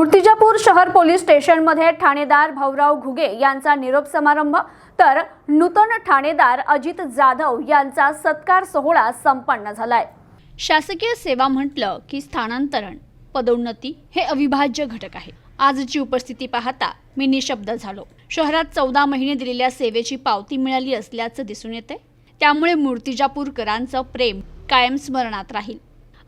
मूर्तिजापूर शहर पोलीस स्टेशनमध्ये ठाणेदार भाऊराव घुगे यांचा निरोप समारंभ तर नूतन ठाणेदार अजित जाधव यांचा सत्कार सोहळा संपन्न झालाय. शासकीय सेवा म्हटलं की स्थानांतरण पदोन्नती हे अविभाज्य घटक आहे. आजची उपस्थिती पाहता मी निशब्द झालो. शहरात चौदा महिने दिलेल्या सेवेची पावती मिळाली असल्याचं दिसून येते. त्यामुळे मूर्तिजापूरकरांचं प्रेम कायम स्मरणात राहील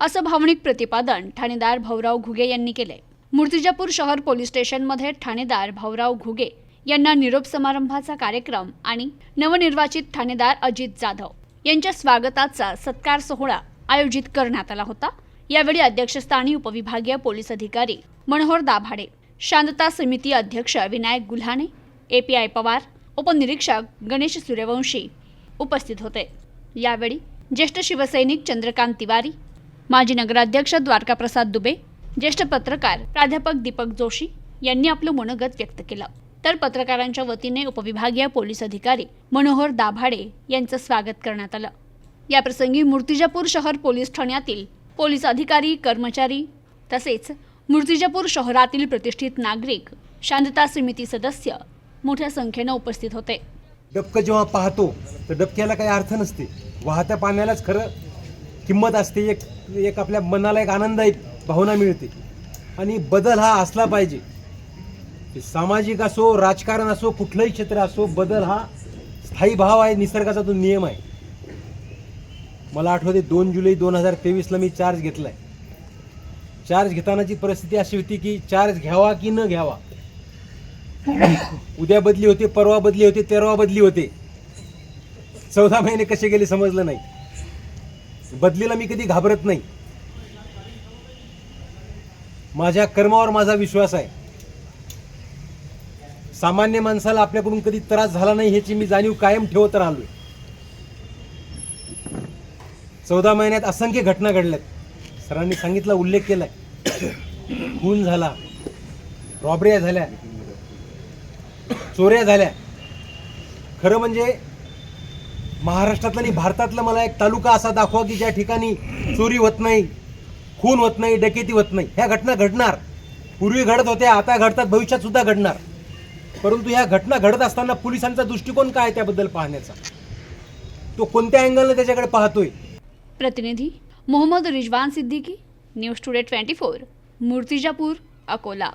असं भावनिक प्रतिपादन ठाणेदार भाऊराव घुगे यांनी केले मूर्तिजापूर शहर पोलीस स्टेशनमध्ये ठाणेदार भाऊराव घुगे यांना निरोप समारंभाचा कार्यक्रम आणि नवनिर्वाचित ठाणेदार अजित जाधव यांच्या स्वागताचा सत्कार सोहळा आयोजित करण्यात आला होता. यावेळी अध्यक्षस्थानी उपविभागीय पोलीस अधिकारी मनोहर दाभाडे शांतता समिती अध्यक्ष विनायक गुल्हाणे एपीआय पवार उपनिरीक्षक गणेश सूर्यवंशी उपस्थित होते. यावेळी ज्येष्ठ शिवसैनिक चंद्रकांत तिवारी माजी नगराध्यक्ष द्वारकाप्रसाद दुबे ज्येष्ठ पत्रकार प्राध्यापक दीपक जोशी यांनी आपलं मनोगत व्यक्त केलं. तर पत्रकारांच्या वतीने उपविभागीय पोलीस अधिकारी मनोहर दाभाडे यांचं स्वागत करण्यात आलं. याप्रसंगी मूर्तिजापूर शहर पोलीस ठाण्यातील पोलीस अधिकारी कर्मचारी तसेच मूर्तिजापूर शहरातील प्रतिष्ठित नागरिक शांतता समिती सदस्य मोठ्या संख्येनं उपस्थित होते. डबकं जेव्हा पाहतो तर डबक्याला काही अर्थ नसते. वाहत्या पाण्यालाच खरं किंमत असते. एक एक आपल्या मनाला एक आनंद आहे. भावना मिळते. आणि बदल हा असला पाहिजे. सामाजिक असो राजकारण असो कुठलंही क्षेत्र असो बदल हा स्थायी भाव आहे निसर्गाचा तो नियम आहे. मला आठवते दोन जुलै दोन हजार तेवीसला मी चार्ज घेतलाय. चार्ज घेतानाची परिस्थिती अशी होती की चार्ज घ्यावा की न घ्यावा? उद्या बदली होते परवा बदली होते तेरवा बदली होते. चौदा महिने कसे गेले समजलं नाही. बदलीला मी कधी घाबरत नाही. माझ्या कर्मावर माझा विश्वास आहे. सामान्य माणसाला आपल्याकडून कधी त्रास झाला नाही ह्याची मी जाणीव कायम ठेवत राहिलोय. चौदा महिन्यात असंख्य घटना घडल्यात. सरांनी सांगितला उल्लेख केलाय. खून झाला रॉबऱ्या झाल्या चोऱ्या झाल्या. खरं म्हणजे महाराष्ट्रातलं आणि भारतातलं मला एक तालुका असा दाखवा की ज्या ठिकाणी चोरी होत नाही. खून होत नाही डकेती होत नाही. ह्या घटना घडणार. पूर्वी घडत होत्या आता घडतात भविष्यात सुद्धा घडणार. परंतु ह्या घटना घडत असताना पोलिसांचा दृष्टिकोन काय त्याबद्दल पाहण्याचा? तो कोणत्या अँगलने त्याच्याकडे पाहतोय? प्रतिनिधी Mohammad Rizwan Siddiqui news today twenty four Murtijapur Akola.